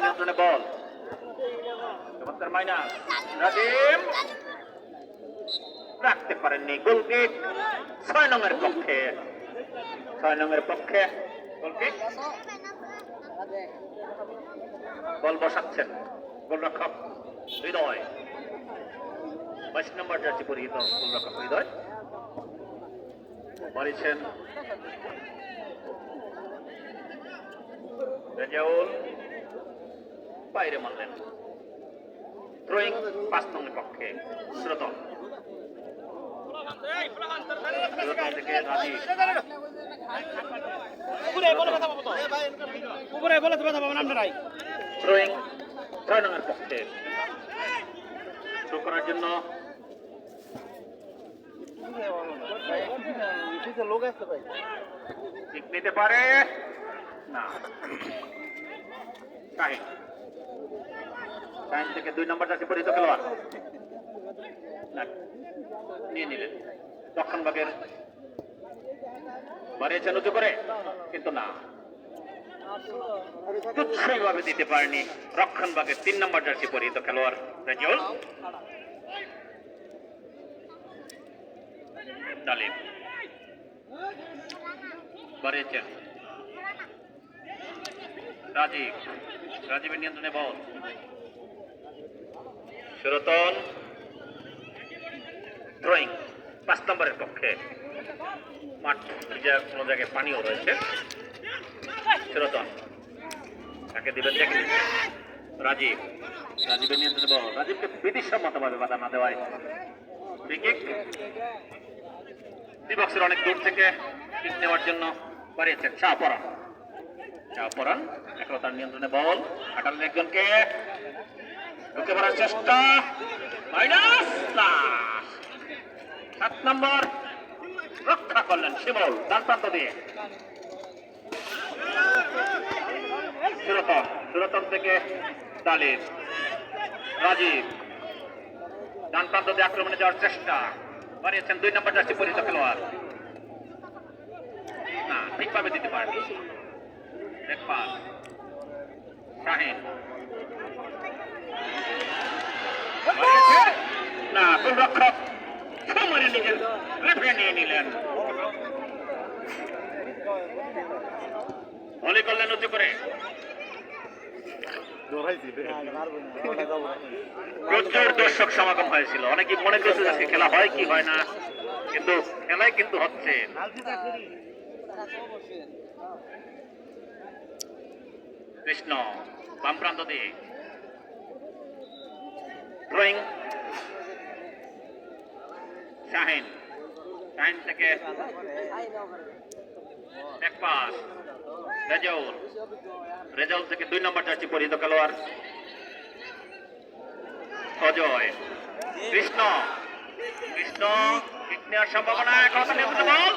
নিয়ন্ত্রণে বল। চমৎকার মাইনা। রাজিম রাখতে পারেননি গোলকিক। ছয় নংয়ের পক্ষে। ছয় নংয়ের পক্ষে গোলকিক। বল বসাচ্ছেন গোলরক্ষক হৃদয়। বাইশ নম্বর জার্সি পরিহিত গোলরক্ষক হৃদয়। মারিছেন। রেজাউল বাইরে মারলেন থ্রোয়িং পাঁচ নম্বরের পক্ষে শ্রোতন উপরে বলে তো উপরে বলে তো কথা পাবো না আপনারাই থ্রোয়িং ছয় পক্ষে থ্রো করার জন্য। লোক আসতে পাই ঠিক নিতে পারে? না। শাহিন শাহিন থেকে দুই নম্বর যাচ্ছে পরিচিত খেলোয়াড়। নিয়ে নিলেন দক্ষিণ ভাগের বাড়িয়েছেন উঁচু করে, কিন্তু না। তুচ্ছভাবে দিতে পারেনি রক্ষণ ভাগের তিন নম্বর জার্সি পরিহিত খেলোয়াড় রেজুল তালিম রাজীব। রাজীবের নিয়ন্ত্রণে বল। সুরতন ড্রয়িং পাঁচ নম্বরের পক্ষে। মাঠ কোনো জায়গায় পানিও রয়েছে। সুরতন তাকে দিবেন? দেখে রাজীব, রাজীবের নিয়ন্ত্রণে বল। রাজীবকে বিধিসম্মতভাবে বাধা না দেওয়ায়। বক্সের অনেক দূর থেকে কিক নেওয়ার জন্য বাড়িয়েছেন। শাহ পরান শাহ পরান এখন তার নিয়ন্ত্রণে বল। কাটালেন একজনকে। ঢুকে পড়ার চেষ্টা। মাইনাস সাত নম্বর। রক্ষা করলেন শিমল ডান প্রান্ত দিয়ে। সুরতন সুরতন থেকে তালিম রাজীব, ডান প্রান্ত দিয়ে আক্রমণে যাওয়ার চেষ্টা। বাড়িয়েছেন দুই নম্বর জার্সি পরিচিত খেলোয়াড়। না, ঠিকভাবে দিতে পারেনি। দেখপাল শাহিন। প্রচুর দর্শক সমাগম হয়েছিল। অনেকে মনে করছে আজকে খেলা হয় কি হয় না, কিন্তু খেলায় কিন্তু হচ্ছে। কৃষ্ণ, বাম প্রান্ত দিয়ে। ড্রয়িং শাহিন শাহিন থেকে এক পাস রেজাউল রেজাউল থেকে দুই নম্বর জার্সি পরিহিত খেলোয়াড়। অজয় কৃষ্ণ কৃষ্ণ নেওয়ার সম্ভাবনা এখন নিয়মিত বল।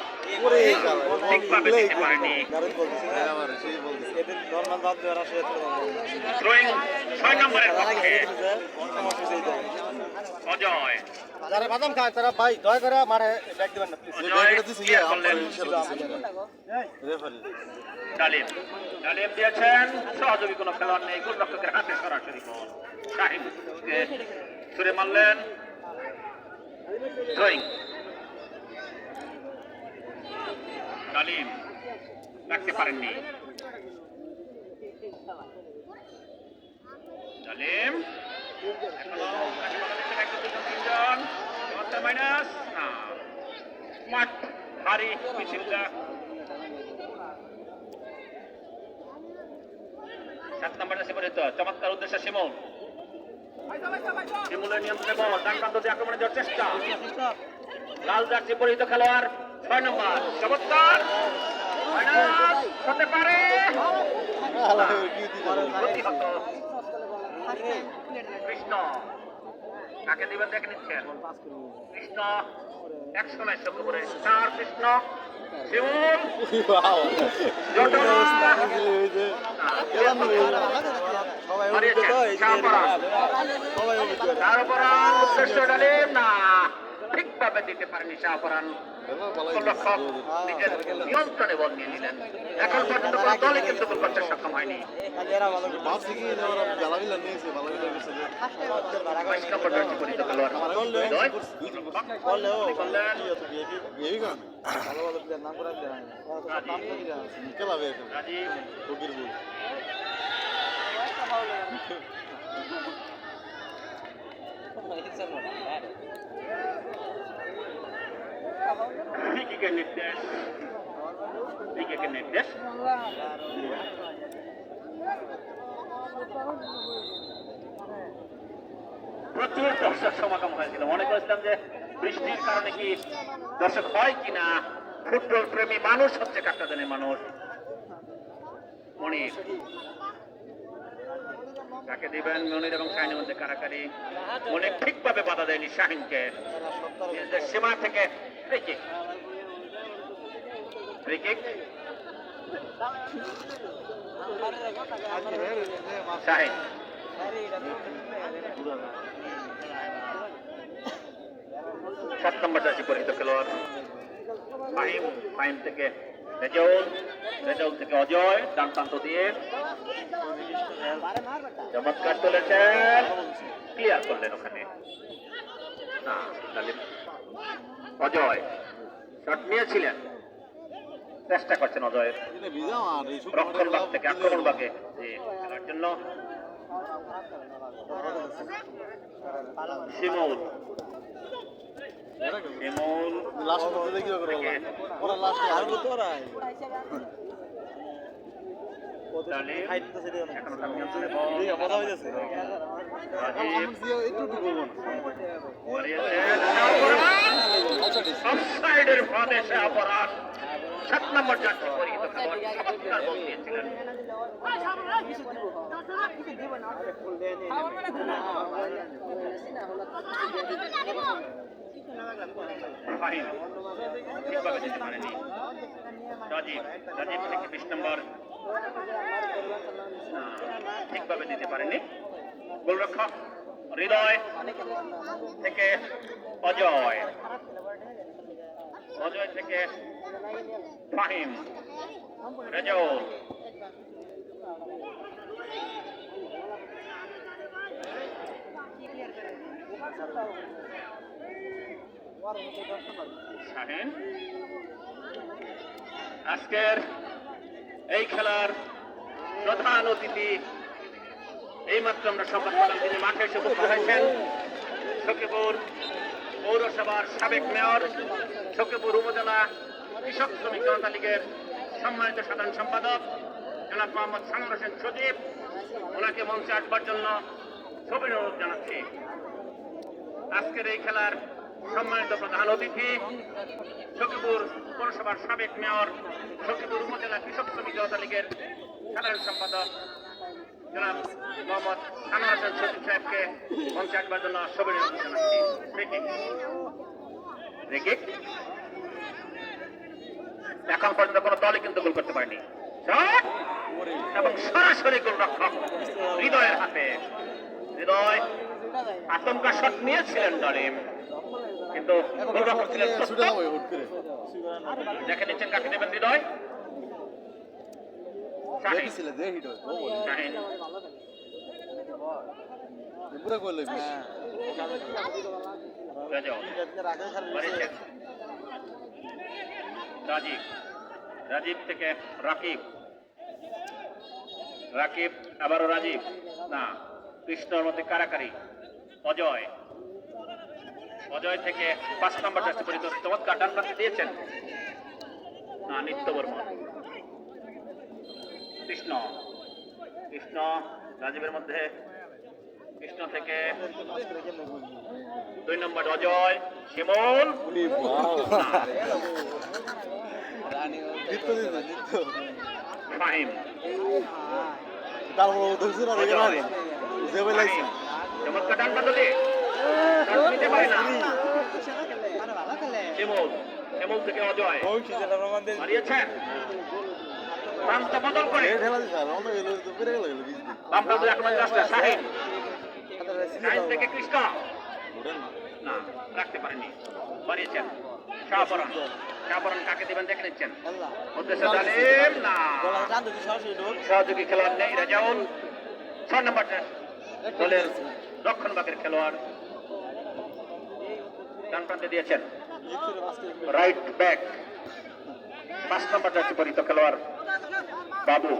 ঠিকভাবে দিতে পারেনি। থ্রোয়িং ছয় নম্বরের পক্ষে। অজয়। যারা বাদাম খায় তারা ভাই দয়া করে মারে ব্যাগ দিবেন না প্লিজ অজয় ক্লিয়ার করলেন। ডালিম। ডালিম দিয়েছেন। সহযোগী কোনো খেলোয়াড় নেই। গোলরক্ষকের হাতে সরাসরি বল। শাহিনকে ছুড়ে মারলেন। থ্রোয়িং ডালিম রাখতে পারেননি। ডালিম এখনও তিনজন। মাইনাস, না। মাঠ, ভারী মিছিলটা। সাত নম্বর আছে পরিচিত চমৎকার উদ্দেশ্য শিমুল। শিমুলের নিয়ন্ত্রণে বল আক্রমণে চেষ্টা। লাল জার্সি পরিহিত খেলোয়াড়। ছয় কৃষ্ণ। কাকে দিবেন দেখে নিচ্ছেন? কৃষ্ণ। একশো নয় চোখ করে চার কৃষ্ণ। শিমুল। জটনা মারিয়েছেন, চাপ করা। তার উপর উদ্দেশ্য ডালিম না। ঠিকভাবে ঠিকভাবে দিতে পারেনি শাহপরান নিজের নিয়ন্ত্রণে বল নিয়ে নিলেন। এখন পর্যন্ত কোনো দলই কিন্তু গোল করতে সক্ষম হয়নি। বাইশ নম্বর জার্সি পরিহিত করলেন। নির্দেশ ফ্রিকিকের নির্দেশ প্রচুর দর্শক সমাগম হয়েছিল। মনে করেছিলাম যে বৃষ্টির কারণে কি দর্শক হয় কিনা? ফুটবল প্রেমী মানুষ হচ্ছে কাটাদানের মানুষ। মনির তাকে দিবেন? মনির এবং শাহিনের মধ্যে কারাকারি। মনে ঠিকভাবে বাধা দেয়নি শাহিনকে। সীমা থেকে সাত নম্বর জার্সি পরিহিত খেলোয়াড় ফাহিম থেকে রেজাউল রেজাউল থেকে অজয়, ডান প্রান্ত দিয়ে চমৎকার তুলেছেন ক্লিয়ার করলেন ওখানে। না অজয় শট নিয়েছিলেন। চেষ্টা করছেন অজয় রক্ষণ ভাগ থেকে আক্রমণ জি, খেলার জন্য। শিমুল। শিমুল। অফসাইডের ফাঁদে অপরাধ। সাত নম্বর জার্সি পরিহিত ঠিকভাবে যেতে পারেনি। রাজীব রাজীব থেকে বিশ নম্বর? ঠিকভাবে দিতে পারেনি। গোলরক্ষক, হৃদয় থেকে অজয়। অজয় থেকে ফাহিম রেজাউল শাহিন আজকের এই খেলার প্রধান অতিথি, এইমাত্র আমরা সংবাদ পেলাম তিনি মাঠে এসে উপস্থিত হয়েছেন সখীপুর পৌরসভার সাবেক মেয়র সখীপুর উপজেলা কৃষক শ্রমিক জনতা লীগের সম্মানিত সাধারণ সম্পাদক, জনাব মোহাম্মদ সামর হোসেন সজীব। ওনাকে মঞ্চে আসবার জন্য ছবির অনুরোধ জানাচ্ছি। আজকের এই খেলার সম্মানিত প্রধান অতিথি সখীপুর পৌরসভার সাবেক মেয়র, সখীপুর উপজেলা কৃষক শ্রমিক জনতা লীগের সাধারণ সম্পাদক, জনাব মোহাম্মদ সানোয়ার হাসান সচিব সাহেবকে মঞ্চে আসবার জন্য সবিনয় জানাচ্ছি। রেকিক রেকিক এখন পর্যন্ত কোনো দলই কিন্তু গোল করতে পারেনি। এবং সরাসরি গোল রক্ষক হৃদয়ের হাতে। হৃদয় আতঙ্কা শট নিয়েছিলেন ডরিম কিন্তু গোলরক্ষক ছিলেন দেখে নিচ্ছেন কাকে দেবেন হৃদয়? রেজাউল বাড়িয়েছেন রাজীব থেকে রাকিব। রাকিব আবারও রাজীব। না কৃষ্ণর মধ্যে কারাকারি। অজয়। অজয় থেকে পাঁচ নম্বর জার্সি পরিহিত চমৎকার ডান প্রান্তে দিয়েছেন। না নিত্য বর্মন কৃষ্ণ। কৃষ্ণ রাজীবের মধ্যে কৃষ্ণ থেকে দুই নম্বর অজয় শিমুল। ফাহিম ফাহিম চমৎকার ডান শট নিতে পারে না শিমুল শিমুল থেকে অজয় মারিয়েছেন প্রান্ত বদল করে বাম প্রান্ত এখন আসলে শাহিন শাহিন থেকে কৃষ্ণ না রাখতে পারেনি বাড়িয়েছেন শাহপরণ শাহপরণ কাকে দেবেন দেখে নিচ্ছেন। উদ্দেশ্য না। সহযোগী খেলোয়াড় নেই রাজাউল। ছয় নম্বর দলের রক্ষণভাগের খেলোয়াড়। ডান প্রান্তে দিয়েছেন রাইট ব্যাক পাঁচ নম্বর পরিত খেলোয়াড় বাবু।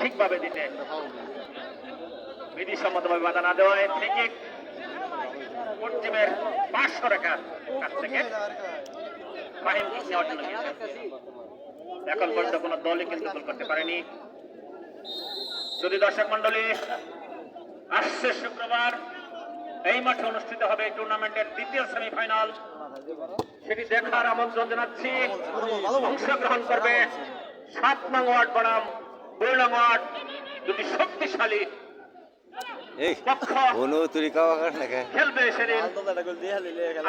ঠিকভাবে দিতে। বিধিসম্মতভাবে বাধা না দেওয়ায় থেকে পশ্চিমের পাঁচশো রেখার কাছ থেকে এখন পর্যন্ত কোনো দলই কিন্তু গোল করতে পারেনি। যদি দর্শক মন্ডলী আসছে শুক্রবার, এই মাঠে অনুষ্ঠিত হবে টুর্নামেন্টের দ্বিতীয় সেমিফাইনাল। সেটি দেখার আমন্ত্রণ জানাচ্ছি। অংশগ্রহণ করবে সাত নং ওয়ার্ড বনাম, দুই নং ওয়ার্ড, দুটি শক্তিশালী এই অনু তুই খাওয়া না খেলবে সেদিন।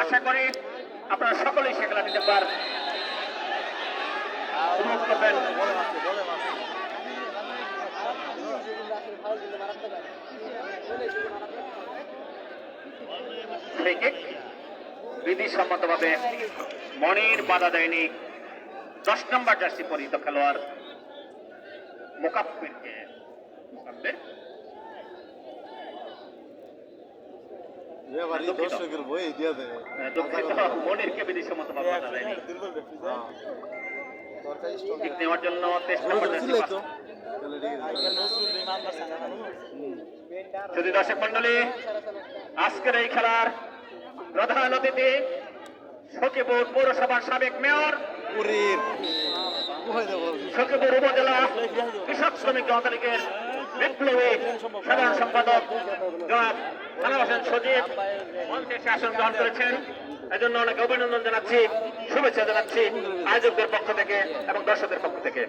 আশা করি আপনারা সকলেই সে বিধিসম্মতভাবে মনির বাধা দেয়নি। দশ নম্বর জার্সি পরিহিত খেলোয়াড় মোকাব্বিরকে দর্শকের বই দিয়া দেবে আহ, দুঃখিত। মনিরকে বিধিসম্মতভাবে বাধা নেওয়ার জন্য তেইশ নম্বর যদি দর্শক মন্ডলী আজকের এই খেলার প্রধান অতিথি সখীপুর পৌরসভার সাবেক মেয়র সখীপুর উপজেলা কৃষক শ্রমিক জনতা লীগের বিপ্লবী সাধারণ সম্পাদক জনাব সালাম হোসেন সজীব আসন গ্রহণ করেছেন। এজন্য অনেক অভিনন্দন জানাচ্ছি, শুভেচ্ছা জানাচ্ছি আয়োজকদের পক্ষ থেকে এবং দর্শকদের পক্ষ থেকে।